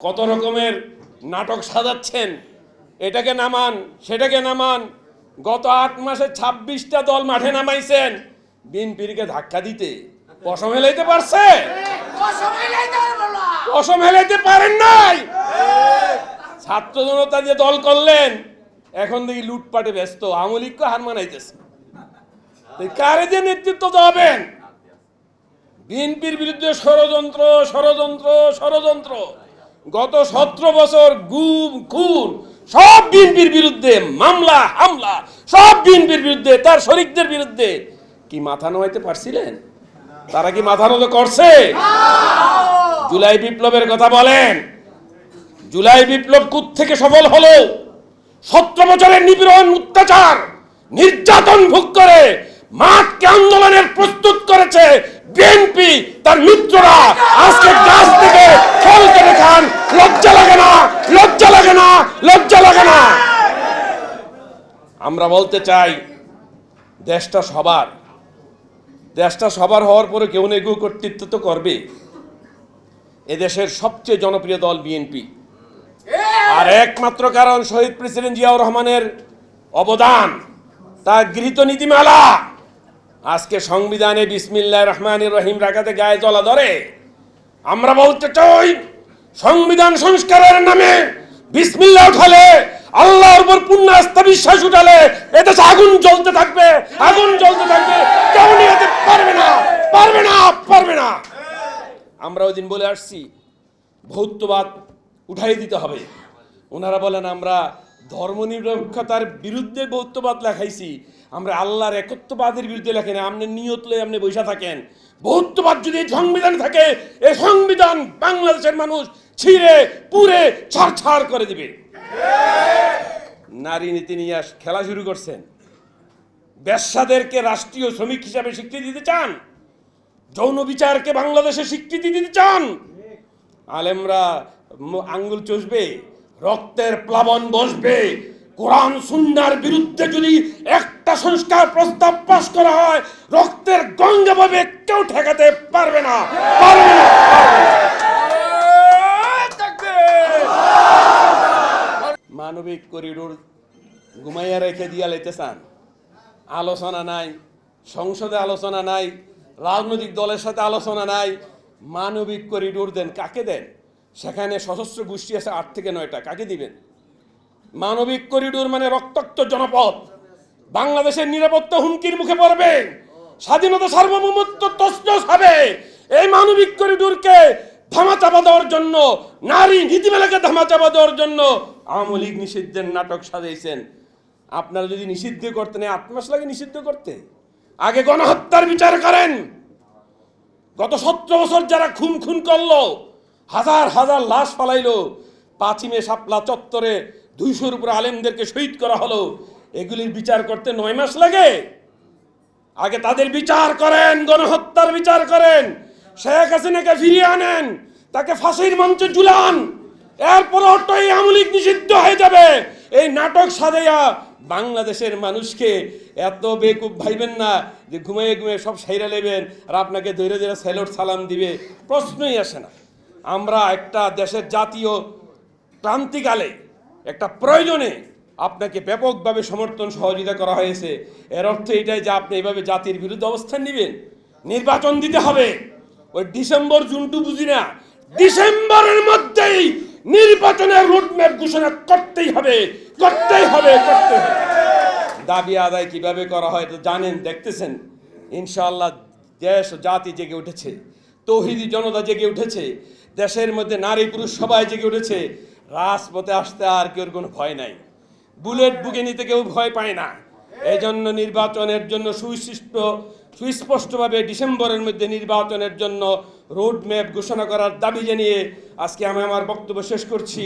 কত রকমের নাটক সাজাচ্ছেন? এটাকে নামান সেটাকে নামান। গত আট মাসে ছাব্বিশটা দল মাঠে নামাইছেন। বিনপিরিকে ধাক্কা দিতে পশম হেলাইতে পারছে? পশম হেলাইতে পারেন নাই? ছাত্র জনতা যে দল করলেন এখন দেখি লুটপাটে ব্যস্ত। আমলিককে হার মানাইতেছে। কারে যে নেতৃত্ব দেবেন বিএনপির বিরুদ্ধে ষড়যন্ত্র ষড়যন্ত্র ষড়যন্ত্র। গত সতেরো বছর গুম, খুন, সব বিএনপির বিরুদ্ধে মামলা, হামলা, সব বিএনপির বিরুদ্ধে, তার শরিকদের বিরুদ্ধে। কি মাথা নোয়াইতে পারছিলেন? তারা কি মাথা নত করছে? জুলাই বিপ্লবের কথা বলেন। জুলাই বিপ্লব কুত থেকে সফল হলো? সতেরো বছরের নিপীড়ন, অত্যাচার, নির্যাতন ভোগ করে মাঠকে আন্দোলনের প্রস্তুত করেছে বিএনপি, তার মিত্ররা। আজকে গাছ থেকে ফল কেটে খান লজ্জা লাগে না লজ্জা লাগে না লজ্জা লাগে না আমরা বলতে চাই, দেশটা সবার। দেশটা সবার হওয়ার পরে কেউ না কেউ কর্তৃত্ব তো করবে। এদেশের সবচেয়ে জনপ্রিয় দল বিএনপি আর একমাত্র কারণ শহীদ প্রেসিডেন্ট জিয়াউর রহমানের অবদান, তার গৃহীত নীতিমালা। আজকে সংবিধানে বিসমিল্লা রহমান রহিম রাখাতে গায়ে জলা ধরে। আমরা বলতে চাই, সংবিধান সংস্কারের নামে বিসমিল্লা উঠালে আল্লাহর উপর পূর্ণ আস্থা বিশ্বাস উঠালে এদেশে আগুন জ্বলতে থাকবে, আগুন জ্বলতে থাকবে। কেউ নিয়ে পারবে না পারবে না পারবে না। আমরা ওই দিন বলে আসছি ভৌত্যবাদ উঠাই দিতে হবে। ওনারা বলেন, আমরা ধর্ম ধর্মনিরপেক্ষতার বিরুদ্ধে বৌদ্ধবাদ লেখাইছি। আমরা আল্লাহর একত্ববাদের বিরুদ্ধে লেখেন আপনি নিয়ত লয়ে আপনি বৈশা থাকেন। বৌদ্ধবাদ যদি সংবিধানে থাকে, এই সংবিধান বাংলাদেশের মানুষ ছিঁড়ে পুরে ছাড় ছাড় করে দিবে। নারী নীতি নিয়ে খেলা শুরু করছেন। ব্যবসাদেরকে রাষ্ট্রীয় শ্রমিক হিসাবে স্বীকৃতি দিতে চান। যৌন বিচারকে বাংলাদেশে স্বীকৃতি দিতে চান। আলেমরা আঙ্গুল চষবে রক্তের প্লাবন বসবে। কোরআন সুন্নার বিরুদ্ধে যদি একটা সংস্কার প্রস্তাব পাশ করা হয় রক্তের গঙ্গা ভাবে কেউ ঠেকাতে পারবে না, পারবে না। মানবিক করিডোর ঘুমাইয়া রেখে দিয়া লাইতে চান আলোচনা নাই, সংসদে আলোচনা নাই, রাজনৈতিক দলের সাথে আলোচনা নাই, মানবিক করিডোর দেন, কাকে দেন? সেখানে সশস্ত্র গোষ্ঠী আছে আট থেকে নয়টা, কাকে দিবেন? মানবিক করিডোর মানে রক্তাক্ত জনপদ। বাংলাদেশের নিরাপত্তা হুমকির মুখে পড়বে। স্বাধীনতা সার্বভৌমত্ব তসনস হবে। এই মানবিক করিডোরকে ধামাচাপা দেওয়ার জন্য, নারী নীতিমেলাকে ধামাচাপা দেওয়ার জন্য আওয়ামী লীগ নিষিদ্ধের নাটক সাজাইছেন আপনারা যদি নিষিদ্ধ করতেন আট মাস লাগে নিষিদ্ধ করতে। আগে গণহত্যার বিচার করেন। গত সতেরো বছর যারা খুন খুন করল, হাজার হাজার লাশ পালাইলো পাঁচিমে শাপলা চত্বরে দুইশোর উপরে আলেমদেরকে শহীদ করা হলো। এগুলির বিচার করতে নয় মাস লাগে। আগে তাদের বিচার করেন, গণহত্যার বিচার করেন। শেখ হাসিনাকে ফিরিয়ে আনেন, তাকে ফাঁসির মঞ্চে ঝুলান। এরপর অটোই আমলিক নিষিদ্ধ হয়ে যাবে। এই নাটক সাজাইয়া বাংলাদেশের মানুষকে এত বেকুব ভাইবেন না যে ঘুমাইয়ে ঘুমিয়ে সব সাইরা নেবেন আর আপনাকে ধৈর্য ধৈর্য স্যালোট সালাম দিবে, প্রশ্নই আসে না। আমরা একটা দেশের জাতীয় ক্রান্তিকালে একটা প্রয়োজনে আপনাকে ব্যাপকভাবে সমর্থন সহযোগিতা করা হয়েছে। এর অর্থ এটাই যে আপনি এইভাবে জাতির বিরুদ্ধে অবস্থান নেবেন। নির্বাচন দিতে হবে। ওই ডিসেম্বর জুনটু বুঝি না। ডিসেম্বরের মধ্যেই নির্বাচনের রোডম্যাপ ঘোষণা করতেই হবে করতেই হবে, করতে হবে। দাবি আদায় কীভাবে করা হয় তো জানেন, দেখতেছেন? ইনশাআল্লাহ দেশ জাতি জেগে উঠেছে, তৌহিদি জনতা জেগে উঠেছে, দেশের মধ্যে নারী পুরুষ সবাই জেগে উঠেছে, রাজপথে আসতে আর কেউ কোনো ভয় নাই। বুলেট বুকে নিতে কেউ ভয় পায় না। এই জন্য নির্বাচনের জন্য সুস্পষ্ট, সুস্পষ্টভাবে ডিসেম্বরের মধ্যে নির্বাচনের জন্য রোডম্যাপ ঘোষণা করার দাবি জানিয়ে আজকে আমি আমার বক্তব্য শেষ করছি।